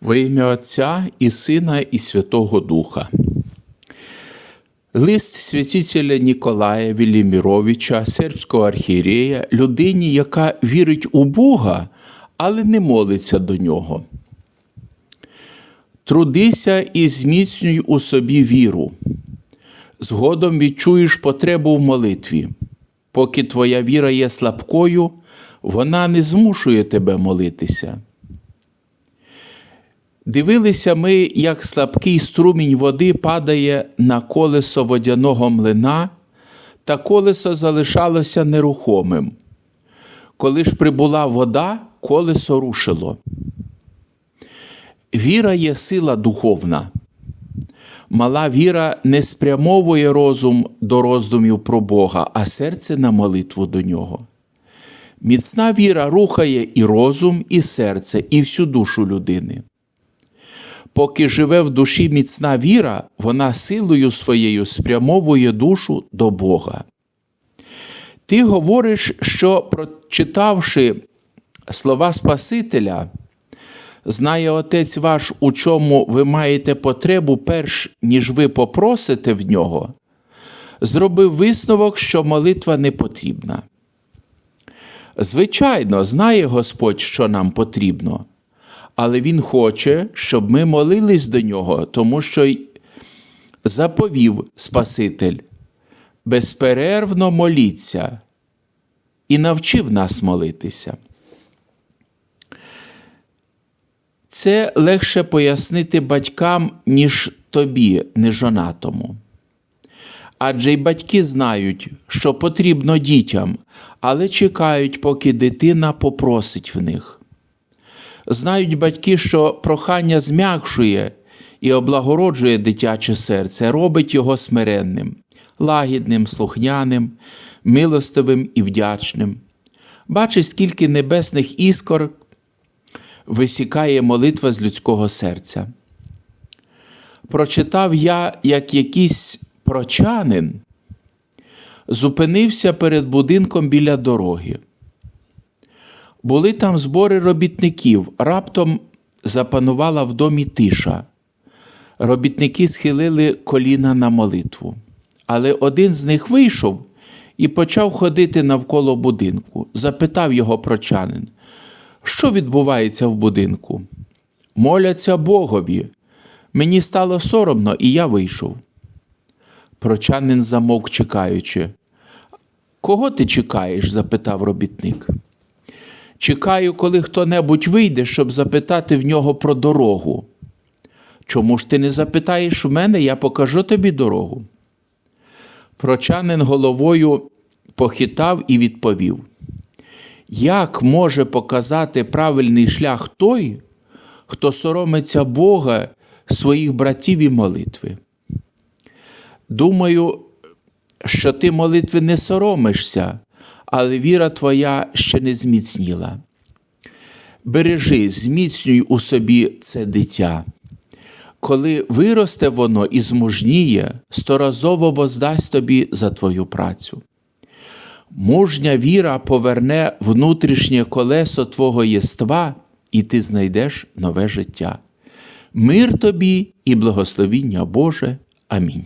Во ім'я Отця і Сина, і Святого Духа. Лист святителя Ніколая Веліміровича, сербського архієрея, людині, яка вірить у Бога, але не молиться до нього. Трудися і зміцнюй у собі віру. Згодом відчуєш потребу в молитві. Поки твоя віра є слабкою, вона не змушує тебе молитися. Дивилися ми, як слабкий струмінь води падає на колесо водяного млина, та колесо залишалося нерухомим. Коли ж прибула вода, колесо рушило. Віра є сила духовна. Мала віра не спрямовує розум до роздумів про Бога, а серце на молитву до нього. Міцна віра рухає і розум, і серце, і всю душу людини. Поки живе в душі міцна віра, вона силою своєю спрямовує душу до Бога. Ти говориш, що, прочитавши слова Спасителя, знає Отець ваш, у чому ви маєте потребу, перш ніж ви попросите в нього, зробив висновок, що молитва не потрібна. Звичайно, знає Господь, що нам потрібно, але Він хоче, щоб ми молились до нього, тому що заповів Спаситель безперервно моліться і навчив нас молитися. Це легше пояснити батькам, ніж тобі, нежонатому. Адже й батьки знають, що потрібно дітям, але чекають, поки дитина попросить в них. Знають батьки, що прохання зм'якшує і облагороджує дитяче серце, робить його смиренним, лагідним, слухняним, милостивим і вдячним. Бачить, скільки небесних іскор висікає молитва з людського серця. Прочитав я, як якийсь прочанин зупинився перед будинком біля дороги. Були там збори робітників, раптом запанувала в домі тиша. Робітники схилили коліна на молитву. Але один з них вийшов і почав ходити навколо будинку. Запитав його прочанин, що відбувається в будинку? Моляться Богові. Мені стало соромно, і я вийшов. Прочанин замовк, чекаючи. Кого ти чекаєш? запитав робітник. Чекаю, коли хто-небудь вийде, щоб запитати в нього про дорогу. Чому ж ти не запитаєш в мене, я покажу тобі дорогу. Прочанин головою похитав і відповів: Як може показати правильний шлях той, хто соромиться Бога, своїх братів і молитви? Думаю, що ти молитви не соромишся, але віра твоя ще не зміцніла. Бережи, зміцнюй у собі це дитя. Коли виросте воно і змужніє, сторазово воздасть тобі за твою працю. Мужня віра поверне внутрішнє колесо твого єства, і ти знайдеш нове життя. Мир тобі і благословіння Боже. Амінь.